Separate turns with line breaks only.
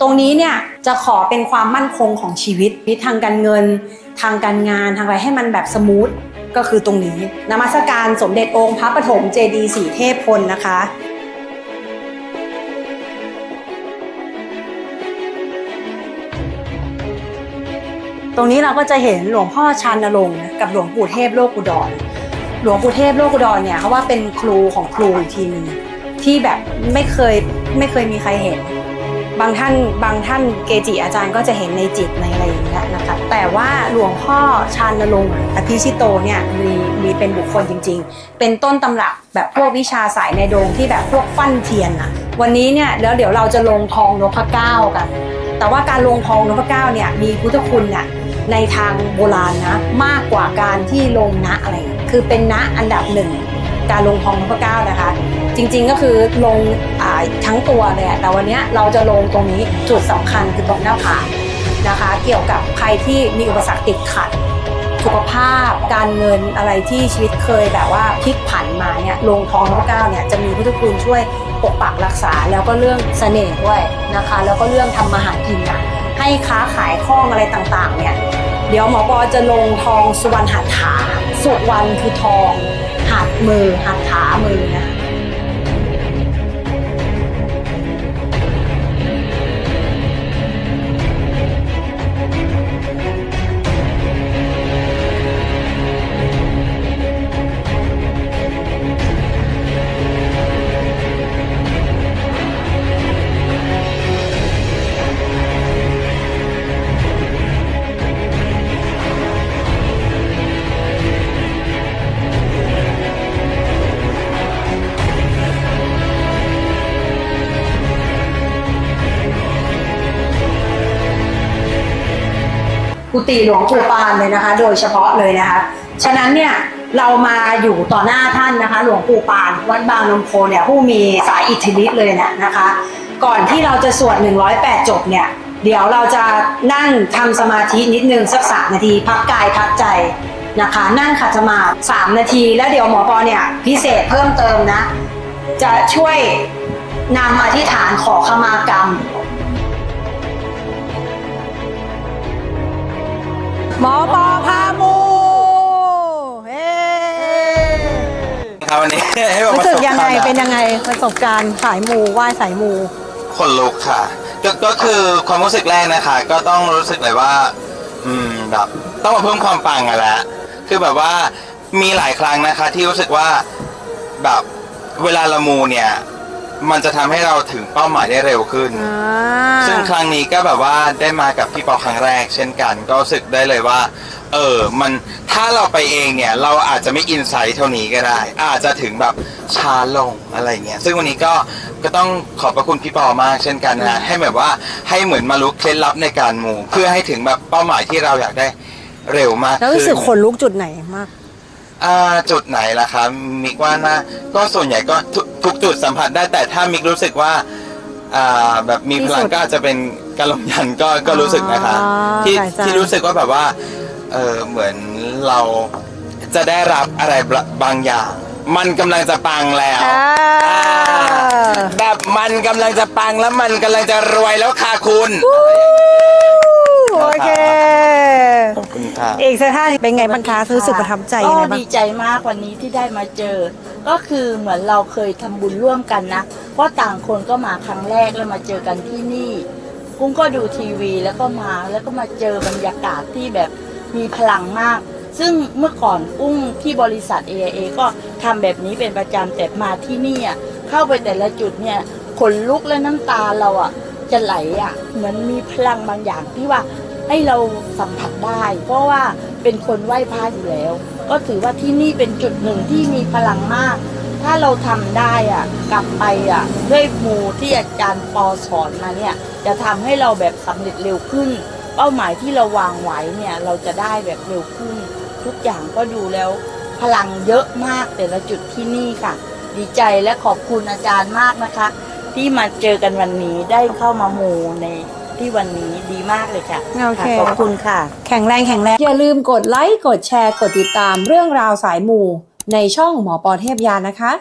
ตรงนี้เนี่ยจะขอเป็นความมั่นคงของชีวิตทางการเงิน ทางการงานทางอะไรให้มันแบบสมูทก็คือตรงนี้นมัสการสมเด็จองค์พระปฐมเจดีสีเทพพลนะคะตรงนี้เราก็จะเห็นหลวงพ่อชานนรงค์กับหลวงปู่เทพโลกุดร หลวงปู่เทพโลกุดรเนี่ยเขาว่าเป็นครูของครูอีกทีหนึงที่แบบไม่เคยไม่เคยมีใครเห็น บางท่านบางท่านเกจิอาจารย์ก็จะเห็นในจิตในอะไรอย่างเงี้ยนะคะแต่ว่าหลวงพ่อชานนรงค์อภิชิโตเนี่ยมีมีเป็นบุคคลจริง ๆ เป็นต้นตำรับแบบพวกวิชาสายในโดงที่แบบพวกฟั่นเทียนอะวันนี้เนี่ยแล้วเดี๋ยวเราจะลงทองนพเก้ากัน แต่ว่าการลงทองนพเก้าเนี่ยมีพุทธคุณเนี่ย ในทางโบราณนะ มากกว่าการที่ลงณอะไร คือเป็นณอันดับหนึ่งการลงทองนพเก้านะคะ จริงๆก็คือลงอทั้งตัวเลยแต่วันนี้เราจะลงตรงนี้จุดสำคัญคือตรงหน้าผากนะคะ เกี่ยวกับใครที่มีอุปสรรคติดขัดสุขภาพการเงินอะไรที่ชีวิตเคยแบบว่าพลิกผันมาเนี่ยลงทองนพเก้าเนี่ยจะมีพุทธคุณช่วยปกปักรักษาแล้วก็เรื่องเสน่ห์ด้วยนะคะ แล้วก็เรื่องทำมาหากินอะให้ค้าขายคล่องอะไรต่างๆเนี่ย เดี๋ยวหมอปอจะลงทองสุวรรณหัตถา สุวรรณคือทอง หัดมือหัดขามือนะคะ กุฏิหลวงปู่ปานเลยนะคะ โดยเฉพาะเลยนะคะ ฉะนั้นเนี่ยเรามาอยู่ต่อหน้าท่านนะคะ หลวงปู่ปาน วัดบางนมโคเนี่ยผู้มีสายอิทธิฤทธิ์เลยเนี่ยนะคะ ก่อนที่เราจะสวด 108 จบเนี่ย เดี๋ยวเราจะนั่งทำสมาธินิดนึงสักสามนาที พักกายพักใจนะคะ นั่งขัดสมาธิสามนาที แล้วเดี๋ยวหมอปอเนี่ยพิเศษเพิ่มเติมนะ จะช่วยนำอธิษฐานขอขมากรรม หมอปอพามูเฮ้
ครับวันนี้ ให้บอก
รู้สึกยังไง
ประสบการณ์
เป็นยังไงประสบการณ์สายมูไหว้สายมู
คนลุกค่ะก็ก็คือความรู้สึกแรกนะคะ ก็ต้องรู้สึกเลยว่า อืมแบบต้องมาเพิ่มความปังอะแหละคือแบบว่ามีหลายครั้งนะคะ ที่รู้สึกว่าแบบเวลาละมูเนี่ย มันจะทำให้เราถึงเป้าหมายได้เร็วขึ้นซึ่งครั้งนี้ก็แบบว่าได้มากับพี่ปอครั้งแรก เช่นกัน ก็รู้สึกได้เลยว่า เออ มันถ้าเราไปเองเนี่ย เราอาจจะไม่อินไซต์เท่านี้ก็ได้ อาจจะถึงแบบช้าลงอะไรเงี้ยซึ่งวันนี้ก็ก็ต้องขอบพระคุณพี่ปอมากเช่นกันนะให้แบบว่าให้เหมือนมารู้เคล็ดลับในการมูเพื่อให้ถึงแบบเป้าหมายที่เราอยากได้เร็วมาก
แล้วรู้สึกข
ขึ้น
นลุกจุดไหนมาก
อ่าจุดไหนล่ะคะมิกว่านะก็ส่วนใหญ่ก็ทุกทุกจุดสัมผัสได้แต่ถ้ามิกรู้สึกว่าอ่าแบบมีพลัง
ที่สุด
ก็อาจจะเป็นกระลมยันก็ก็รู้สึกนะคะ
อ๋อ
ที่
สายใจ
ที่รู้สึกว่าแบบว่าเออเหมือนเราจะได้รับอะไรบางอย่าง มันกำลังจะปังแล้ว
อ่า
อ่าแบบมันกำลังจะปังแล้วมันกำลังจะรวยแล้วค่ะคุณ
โอเค
ขอบคุณค่ะ
อีกสักท่านเป็นไงบ้างคะรู้สึกประทับใจยัง
ก็
ไงบ้าง
ดีใจมากวันนี้ที่ได้มาเจอ ก็คือเหมือนเราเคยทำบุญร่วมกันนะ เพราะต่างคนก็มาครั้งแรกแล้วมาเจอกันที่นี่ กุ้งก็ดูทีวีแล้วก็มาแล้วก็มาเจอบรรยากาศที่แบบมีพลังมาก ซึ่งเมื่อก่อนกุ้งที่บริษัท AIA ก็ทำแบบนี้เป็นประจำแต่มาที่นี่อะเข้าไปแต่ละจุดเนี่ยขนลุกและน้ำตาเราอะจะไหลอะเหมือนมีพลังบางอย่างที่ว่า ให้เราสัมผัสได้ เพราะว่าเป็นคนไหว้พระอยู่แล้ว ก็ถือว่าที่นี่เป็นจุดหนึ่งที่มีพลังมาก ถ้าเราทำได้อะกลับไปอะด้วยมูที่อาจารย์ปอสอนมาเนี่ย จะทำให้เราแบบสำเร็จเร็วขึ้น เป้าหมายที่เราวางไว้เนี่ยเราจะได้แบบเร็วขึ้น ทุกอย่างก็ดูแล้ว พลังเยอะมากแต่ละจุดที่นี่ค่ะ ดีใจและขอบคุณอาจารย์มากนะคะ ที่มาเจอกันวันนี้ได้เข้ามามูใน ที่วันนี้ดีมากเลยค่ะ
โอเค
ขอบคุณค่ะ
แข็งแรงแข็งแรง อย่าลืมกดไลค์ กดแชร์ กดติดตามเรื่องราวสายมูในช่องหมอปอเทพยานะคะ